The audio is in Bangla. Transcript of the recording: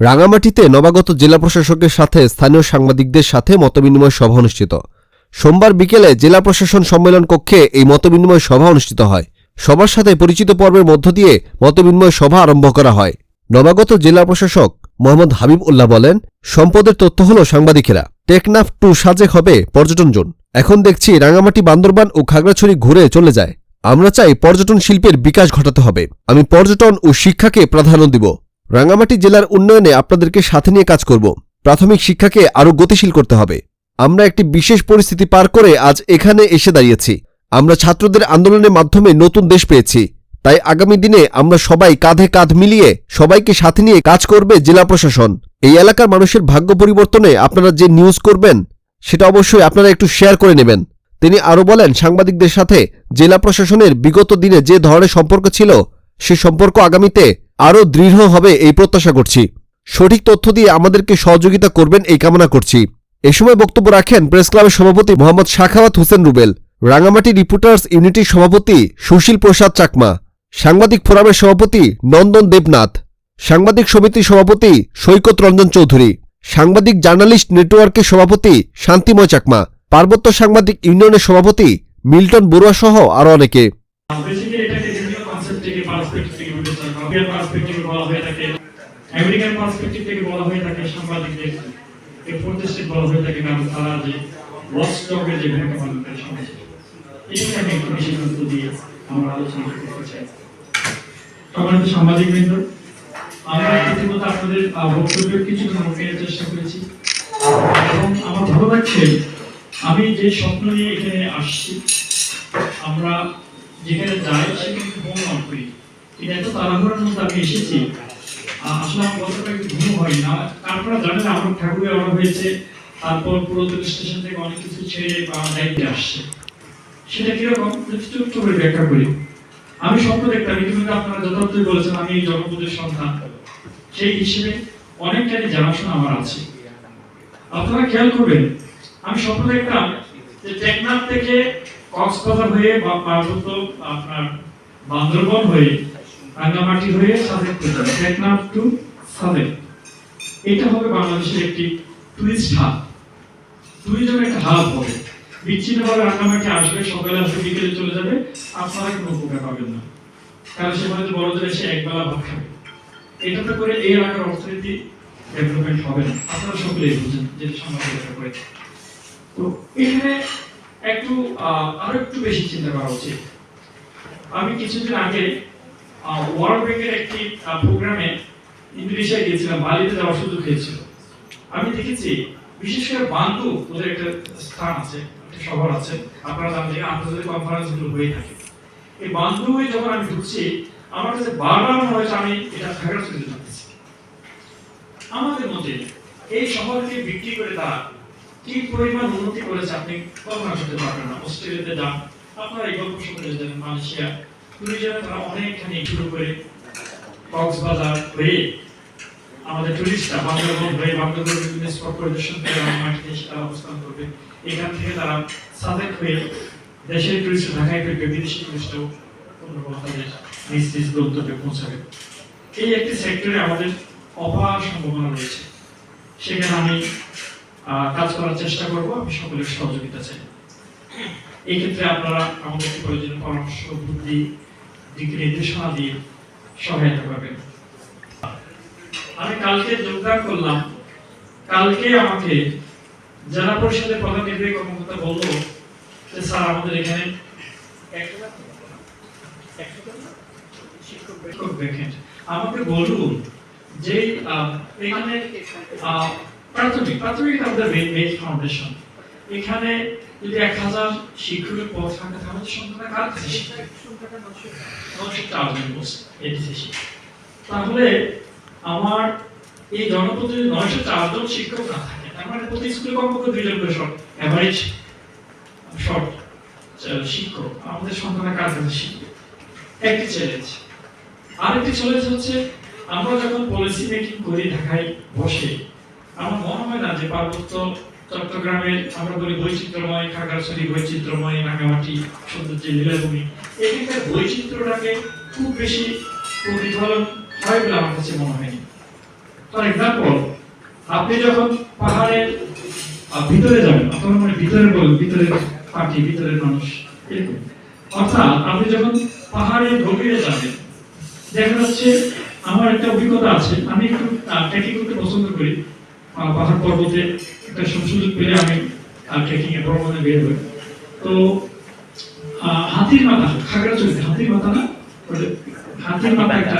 রাঙামাটিতে নবাগত জেলা প্রশাসকের সাথে স্থানীয় সাংবাদিকদের সাথে মতবিনিময় সভা অনুষ্ঠিত। সোমবার বিকেলে জেলা প্রশাসন সম্মেলন কক্ষে এই মতবিনিময় সভা অনুষ্ঠিত হয়। সবার সাথে পরিচিত পর্বের মধ্য দিয়ে মতবিনিময় সভা আরম্ভ করা হয়। নবাগত জেলা প্রশাসক মোহাম্মদ হাবিব উল্লাহ বলেন, সম্পদের তথ্য হল সাংবাদিকেরা। টেকনাফ টু সাজেক হবে পর্যটন জোন। এখন দেখছি রাঙামাটি বান্দরবান ও খাগড়াছড়ি ঘুরে চলে যায়। আমরা চাই পর্যটন শিল্পের বিকাশ ঘটাতে হবে। আমি পর্যটন ও শিক্ষাকে প্রাধান্য দিব। রাঙামাটি জেলার উন্নয়নে আপনাদেরকে সাথে নিয়ে কাজ করব। প্রাথমিক শিক্ষাকে আরও গতিশীল করতে হবে। আমরা একটি বিশেষ পরিস্থিতি পার করে আজ এখানে এসে দাঁড়িয়েছি। আমরা ছাত্রদের আন্দোলনের মাধ্যমে নতুন দেশ পেয়েছি। তাই আগামী দিনে আমরা সবাই কাঁধে কাঁধ মিলিয়ে সবাইকে সাথে নিয়ে কাজ করবে জেলা প্রশাসন। এই এলাকার মানুষের ভাগ্য পরিবর্তনে আপনারা যে নিউজ করবেন, সেটা অবশ্যই আপনারা একটু শেয়ার করে নেবেন। তিনি আরও বলেন, সাংবাদিকদের সাথে জেলা প্রশাসনের বিগত দিনে যে ধরনের সম্পর্ক ছিল, সে সম্পর্ক আগামীতে আরও দৃঢ় হবে এই প্রত্যাশা করছি। সঠিক তথ্য দিয়ে আমাদেরকে সহযোগিতা করবেন এই কামনা করছি। এ সময় বক্তব্য রাখেন প্রেস ক্লাবের সভাপতি মোহাম্মদ শাখাওয়াত হোসেন রুবেল, রাঙামাটি রিপোর্টার্স ইউনিটির সভাপতি সুশীল প্রসাদ চাকমা, সাংবাদিক ফোরামের সভাপতি নন্দন দেবনাথ, সাংবাদিক সমিতির সভাপতি সৈকত রঞ্জন চৌধুরী, সাংবাদিক জার্নালিস্ট নেটওয়ার্কের সভাপতি শান্তিময় চাকমা, পার্বত্য সাংবাদিক ইউনিয়নের সভাপতি মিল্টন বড়ুয়া সহ আরও অনেকে বেসিক্যালি এটাকে বিভিন্ন কনসেপ্ট থেকে পার্সপেক্টিভ থেকে বিবেচনা করা ইন্ডিয়ান পার্সপেক্টিভে বলা হয়ে থাকে আমেরিকান পার্সপেক্টিভ থেকে বলা হয়ে থাকে, সাংবাদিকদের এই প্রতিষ্ঠিত বলা হয়ে থাকে কারণ তারা যে ওয়াচডগের যে ভূমিকা পালন করে সমাজে এটাকে আমি একটু বেশি গুরুত্ব দিয়ে আমরা আলোচনা করতে চাই। সম্মানিত সাংবাদিক বৃন্দ আমরা ইতিমধ্যে আপনাদের বক্তব্যের কিছু নোটের চেষ্টা করেছি। এবং আমার ভালো লাগছে, আমি যে স্বপ্ন নিয়ে এখানে আসছি, আমরা যেখানে যাই, সেখানে ভ্রমণ করি। কিন্তু এত তাড়াহুড়োর মধ্যে আমি এসেছি। আমি স্বপ্ন দেখতাম ইতিমধ্যে আপনারা যথার্থই বলেছেন, আমি জনপদের সন্তান সেই হিসেবে অনেকটাই জানাশোনা আমার আছে। আপনারা খেয়াল করবেন, আমি স্বপ্ন দেখতাম যে টেকনাফ থেকে কক্সবাজার হয়ে বা পার্বত্য আপনার বান্দরবন হয়ে রাঙ্গামাটি হয়ে সাজেক পর্যন্ত টেকনাফ টু সাজেক। এটা হবে বাংলাদেশের একটি টুরিস্ট হাব টুরিজমের একটা হাব হবে। বিচ্ছিন্নভাবে রাঙ্গামাটি আসবে, সকালে আসবে, বিকেলে চলে যাবে। আপনারা কোনো উপকার পাবেন না। কারণ সেখানে তো বড়দের এসে একবেলা ভাত খাবে। এটাতে করে এই এলাকার অর্থনীতি ডেভেলপমেন্ট হবে না। আপনারা সকলেই বুঝেন যে সমাজ এটা করে। তো এখানে একটু আরও একটু বেশি চিন্তা করা উচিত। আমি কিছুদিন আগে ওয়ার্ল্ড ব্যাংকের একটি প্রোগ্রামে ইন্দোনেশিয়া গিয়েছিলাম বালিতে যাওয়ার সুযোগ হয়েছিল। আমি দেখেছি, বিশেষ করে বান্দু ওদের একটা স্থান আছে শহর আছে। আপনারা জানেন যে আন্তর্জাতিক হয়ে থাকে। এই বান্দু হয়ে যখন আমি ঢুকছি, আমার কাছে বারবার মনে হয়েছে আমি এটা খাগড়াছড়িতে ঢুকতেছি আমাদের মধ্যে এই শহরকে বিক্রি করে তারা কি পরিমাণ উন্নতি করেছে আপনি কল্পনা করতে পারবেন না। অস্ট্রেলিয়াতে যান, আপনারা এই গল্প শুনতে মালয়েশিয়া এই একটি সেক্টরে আমাদের অপার সম্ভাবনা রয়েছে। সেখানে আমি কাজ করার চেষ্টা করব, আমি সকলের সহযোগিতা চাই। এই ক্ষেত্রে আপনারা আমাদেরকে প্রয়োজনীয় পরামর্শ, বুদ্ধি দিক নির্দেশনা দিয়ে সহায়তা করবেন। আমি কালকে যোগদান করলাম। কালকে আমাকে জেলা পরিষদের প্রধান নির্বাহী কর্মকর্তা বলল যে, স্যার, আমাদের এখানে আমাকে বলুন যে এখানে প্রাথমিক প্রাথমিক আমাদের বেস ফাউন্ডেশন এখানে যদি এক হাজার শিক্ষকের পদ থাকে তাহলে সংখ্যাটা তাহলে আমার এই যদি নয়শো চারজন শিক্ষক না থাকে তার মানে প্রতি স্কুলে কমপক্ষে দুইজন করে শর্ট অ্যাভারেজ শর্ট শিক্ষক আমাদের সন্তানের কার কাছে শিখবে একটি চ্যালেঞ্জ আরেকটি চ্যালেঞ্জ হচ্ছে আমরা যখন পলিসি মেকিং করি ঢাকায় বসে আমার মনে হয় না যে পার্বত্য চট্টগ্রামের আমরা বলি বৈচিত্র্যময় খাগড়াছড়ি, বৈচিত্র্যময় রাঙামাটি সৌন্দর্যের লীলাভূমি, এখানকার বৈচিত্র্যটাকে খুব বেশি প্রতিফলন হয় বলে আমার কাছে মনে হয়নি ফর এক্সাম্পল আপনি যখন পাহাড়ের ভিতরে যাবেন, আপনার মানে ভিতরে বলুন ভিতরের পার্টি ভিতরের মানুষ অর্থাৎ আপনি যখন পাহাড়ের গভীরে যাবেন, দেখা যাচ্ছে আমার একটা অভিজ্ঞতা আছে, আমি একটু ট্রেকিং করতে পছন্দ করি। পাহাড় পর্বতে একটা সুযোগ পেলে আমি ট্রেকিং এ ভ্রমণে বের হই। তো হাতির মাথা, খাগড়াছড়িতে হাতির মাথা না? হাতির মাথা একটা